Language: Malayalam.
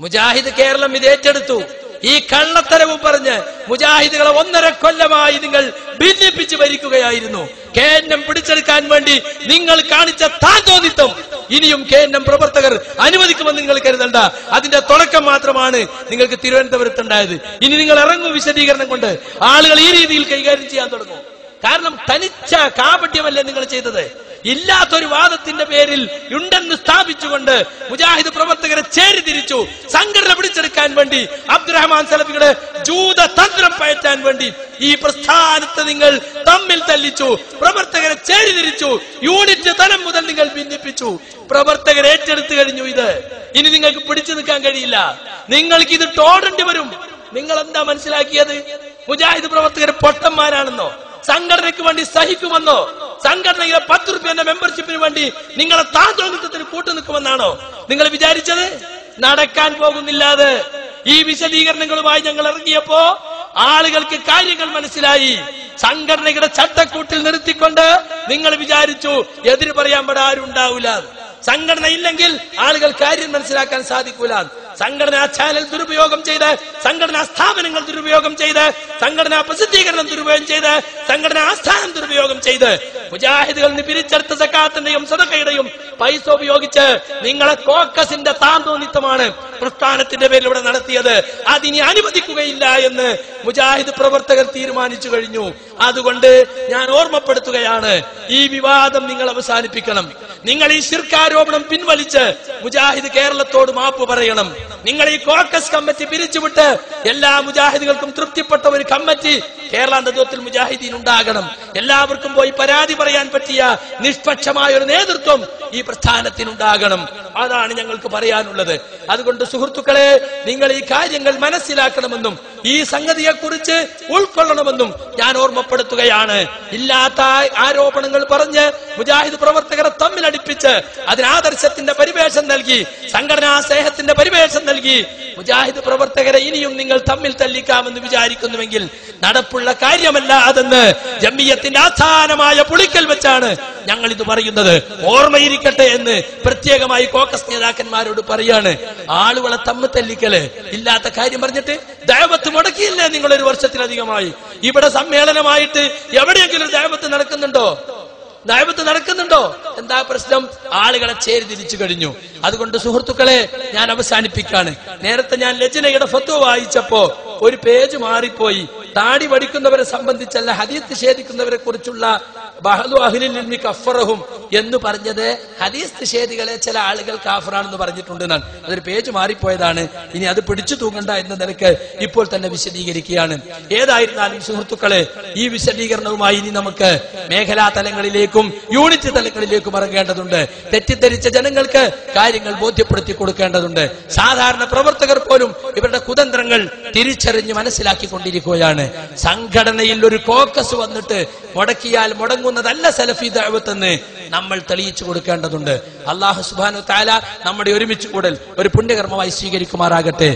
മുജാഹിദ് കേരളം ഇത് ഏറ്റെടുത്തു. ഈ കള്ളത്തരവും പറഞ്ഞ് മുജാഹിദുകളെ ഒന്നര കൊല്ലമായി നിങ്ങൾ ഭിന്നിപ്പിച്ച് ഭരിക്കുകയായിരുന്നു. കെ എൻ എം പിടിച്ചെടുക്കാൻ വേണ്ടി നിങ്ങൾ കാണിച്ച താന്തോന്നിത്വം ഇനിയും കെ എൻ എം പ്രവർത്തകർ അനുവദിക്കുമെന്ന് നിങ്ങൾ കരുതണ്ട. അതിന്റെ തുടക്കം മാത്രമാണ് നിങ്ങൾക്ക് തിരുവനന്തപുരത്തുണ്ടായത്. ഇനി നിങ്ങൾ ഇറങ്ങും വിശദീകരണം കൊണ്ട് ആളുകൾ ഈ രീതിയിൽ കൈകാര്യം ചെയ്യാൻ തുടങ്ങും. കാരണം തനിച്ച കാപട്യമല്ലേ നിങ്ങൾ ചെയ്തത്? ഇല്ലാത്തൊരു വാദത്തിന്റെ പേരിൽ ഉണ്ടെന്ന് സ്ഥാപിച്ചുകൊണ്ട് മുജാഹിദ് പ്രവർത്തകരെ ചേരി തിരിച്ചു സംഘടന പിടിച്ചെടുക്കാൻ വേണ്ടി അബ്ദുറഹ്മാൻ സലഫികളെ ജൂത തന്ത്രം പയറ്റാൻ വേണ്ടി ഈ പ്രസ്ഥാനത്തെ നിങ്ങൾ തമ്മിൽ തല്ലിച്ചു പ്രവർത്തകരെ ചേരി തിരിച്ചു യൂണിറ്റ് തലം മുതൽ നിങ്ങൾ ഭിന്നിപ്പിച്ചു. പ്രവർത്തകർ ഏറ്റെടുത്തു കഴിഞ്ഞു ഇത്. ഇനി നിങ്ങൾക്ക് പിടിച്ചു നിൽക്കാൻ കഴിയില്ല. നിങ്ങൾക്ക് ഇത് ടോടേണ്ടി വരും. നിങ്ങൾ എന്താ മനസ്സിലാക്കിയത്? മുജാഹിദ് പ്രവർത്തകർ പൊട്ടന്മാരാണെന്നോ? സംഘടനയ്ക്ക് വേണ്ടി സഹിക്കുമെന്നോ സംഘടനയിലെ പത്ത് റുപ്യന്റെ മെമ്പർഷിപ്പിന് വേണ്ടി നിങ്ങളെ താന്തോന്നിത്വത്തിന് കൂട്ടുനിൽക്കുമെന്നാണോ നിങ്ങൾ വിചാരിച്ചത്? നടക്കാൻ പോകുന്നില്ലാതെ ഈ വിശദീകരണങ്ങളുമായി ഞങ്ങൾ ഇറങ്ങിയപ്പോ ആളുകൾക്ക് കാര്യങ്ങൾ മനസ്സിലായി. സംഘടനയുടെ ചട്ടക്കൂട്ടിൽ നിർത്തിക്കൊണ്ട് നിങ്ങൾ വിചാരിച്ചു എതിര് പറയാൻ ഇവിടെ ആരും ഉണ്ടാവില്ല സംഘടന ഇല്ലെങ്കിൽ ആളുകൾ കാര്യം മനസ്സിലാക്കാൻ സാധിക്കൂല. സംഘടനാ ചാനൽ ദുരുപയോഗം ചെയ്ത് സംഘടനാ സ്ഥാപനങ്ങൾ ദുരുപയോഗം ചെയ്ത് സംഘടനാ പ്രസിദ്ധീകരണം ദുരുപയോഗം ചെയ്ത് സംഘടനാ ആസ്ഥാനം ദുരുപയോഗം ചെയ്ത്. മുജാഹിദുകളിൽ നിന്ന് പിരിച്ചെടുത്ത സക്കാത്തിന്റെയും സദക്കയുടെയും പൈസ ഉപയോഗിച്ച് നിങ്ങളെ കോക്കസിന്റെ താന്തോന്നിത്തമാണ് പ്രസ്ഥാനത്തിന്റെ പേരിൽ ഇവിടെ നടത്തിയത്. അതിനി അനുവദിക്കുകയില്ല എന്ന് മുജാഹിദ് പ്രവർത്തകർ തീരുമാനിച്ചു കഴിഞ്ഞു. അതുകൊണ്ട് ഞാൻ ഓർമ്മപ്പെടുത്തുകയാണ് ഈ വിവാദം നിങ്ങൾ അവസാനിപ്പിക്കണം. നിങ്ങൾ ഈ ശിർക്കാരോപണം പിൻവലിച്ച് മുജാഹിദ് കേരളത്തോട് മാപ്പ് പറയണം. നിങ്ങൾ ഈ കോക്കസ് കമ്മിറ്റി പിരിച്ചുവിട്ട് എല്ലാ മുജാഹിദികൾക്കും തൃപ്തിപ്പെട്ട ഒരു കമ്മിറ്റി കേരള നേതൃത്വത്തിൽ മുജാഹിദീൻ ഉണ്ടാകണം. എല്ലാവർക്കും പോയി പരാതി പറയാൻ പറ്റിയ നിഷ്പക്ഷമായ ഒരു നേതൃത്വം ഈ പ്രസ്ഥാനത്തിനുണ്ടാകണം. അതാണ് ഞങ്ങൾക്ക് പറയാനുള്ളത്. അതുകൊണ്ട് സുഹൃത്തുക്കളെ നിങ്ങൾ ഈ കാര്യങ്ങൾ മനസ്സിലാക്കണമെന്നും ഈ സംഗതിയെ കുറിച്ച് ഉൾക്കൊള്ളണമെന്നും ഞാൻ ഓർമ്മപ്പെടുത്തുകയാണ്. ഇല്ലാത്ത ആരോപണങ്ങൾ പറഞ്ഞ് മുജാഹിദ് പ്രവർത്തകരെ തമ്മിലടിപ്പിച്ച് അതിനാദർശത്തിന്റെ പരിവേഷം നൽകി സംഘടനാ സ്നേഹത്തിന്റെ പരിവേഷം നൽകി മുജാഹിദ് പ്രവർത്തകരെ ഇനിയും നിങ്ങൾ തമ്മിൽ തല്ലിക്കാമെന്ന് വിചാരിക്കുന്നുവെങ്കിൽ നടപ്പുള്ള കാര്യമല്ല അതെന്ന് ജമ്മിയത്തിന്റെ ആസ്ഥാനമായ പുളിക്കൽ വെച്ചാണ് ഞങ്ങൾ ഇത് പറയുന്നത്. ഓർമ്മയിരിക്കട്ടെ എന്ന് പ്രത്യേകമായി കോക്കസ് നേതാക്കന്മാരോട് പറയാണ്. ആളുകളെ തമ്മിൽ തല്ലിക്കൽ ഇല്ലാത്ത കാര്യം പറഞ്ഞിട്ട് ദൈവത്ത് മുടക്കിയില്ലേ നിങ്ങൾ ഒരു വർഷത്തിലധികമായി? ഇവിടെ സമ്മേളനമായിട്ട് എവിടെയെങ്കിലും ദൈവത്ത് നടക്കുന്നുണ്ടോ? ദൈവത്ത് നടക്കുന്നുണ്ടോ? എന്താ പ്രശ്നം? ആളുകളെ ചേരി തിരിച്ചു കഴിഞ്ഞു. അതുകൊണ്ട് സുഹൃത്തുക്കളെ ഞാൻ അവസാനിപ്പിക്കാണ്. നേരത്തെ ഞാൻ ലജനയുടെ ഫത്വ വായിച്ചപ്പോ ഒരു പേജ് മാറിപ്പോയി. താടി വടിക്കുന്നവരെ സംബന്ധിച്ചല്ല ഹദീസ് ഛേദിക്കുന്നവരെ കുറിച്ചുള്ള ബഹദു കഫറഹും എന്ന് പറഞ്ഞത് ഹദീസ് നിഷേധികളെ ചില ആളുകൾ കാഫറാണെന്ന് പറഞ്ഞിട്ടുണ്ട് എന്നാണ്. അതൊരു പേജ് മാറിപ്പോയതാണ്. ഇനി അത് പിടിച്ചു തൂങ്ങണ്ട എന്ന നിലയ്ക്ക് ഇപ്പോൾ തന്നെ വിശദീകരിക്കുകയാണ്. ഏതായിരുന്നാലും സുഹൃത്തുക്കളെ ഈ വിശദീകരണവുമായി ഇനി നമുക്ക് മേഖലാ തലങ്ങളിലേക്കും യൂണിറ്റ് തലങ്ങളിലേക്കും ഇറങ്ങേണ്ടതുണ്ട്. തെറ്റിദ്ധരിച്ച ജനങ്ങൾക്ക് കാര്യങ്ങൾ ബോധ്യപ്പെടുത്തി കൊടുക്കേണ്ടതുണ്ട്. സാധാരണ പ്രവർത്തകർ പോലും ഇവരുടെ കുതന്ത്രങ്ങൾ തിരിച്ചറിഞ്ഞ് മനസ്സിലാക്കിക്കൊണ്ടിരിക്കുകയാണ്. സംഘടനയിൽ ഒരു കോക്കസ് വന്നിട്ട് മുടക്കിയാൽ മുടങ്ങുന്നതല്ല സലഫി ദാവത്തെന്ന് നമ്മൾ തെളിയിച്ചു കൊടുക്കേണ്ടതുണ്ട്. അള്ളാഹു സുബാനു താല നമ്മുടെ ഒരുമിച്ച് കൂടൽ ഒരു പുണ്യകർമ്മമായി സ്വീകരിക്കുമാറാകട്ടെ.